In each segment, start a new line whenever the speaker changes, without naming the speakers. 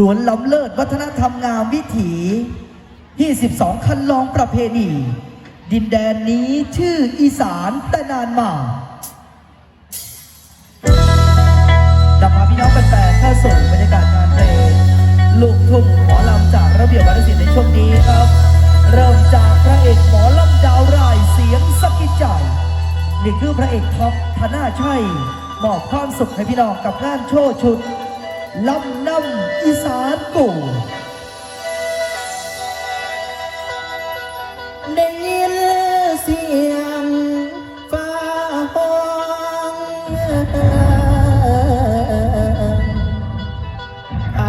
หลวนล้ำเลิศวัฒนธรรมงามวิถี 22 คันลองประเพณี ดินแดนนี้ชื่ออีสานแต่นานมานำพาพี่น้องแฟนๆเข้าสู่บรรยากาศงานเพลงลูกทุ่งหมอลำจากระเบียบวัฒนศิลป์ในช่วงนี้ครับ เริ่มจากพระเอกหมอลำดาวรายเสียงสกิดใจนี่คือพระเอกท็อปธนาชัยมอบความสุขให้พี่น้องกับงานโชว์ชุดลำ อีสานกู
ได้ยินเสียงฟ้าห้องต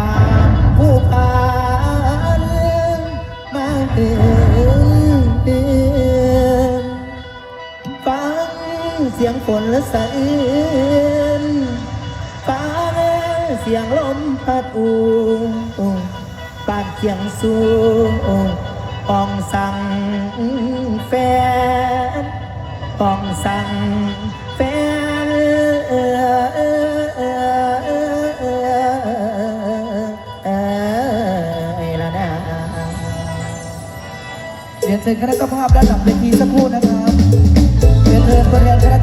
ามผู้พานมาเดินเดินฟังเสียงฝนสะอื้นฟัง เสียงลมพัดอูปานเคียงสูงปองสั่งแฟนปองสั่งแฟนเออเออเออเออเออเออละนะ
เรียนเชิญคณะเจ้าภาพด้านหลังเวทีสักครู่นะครับเรียนเชิญตัวแทนคณะ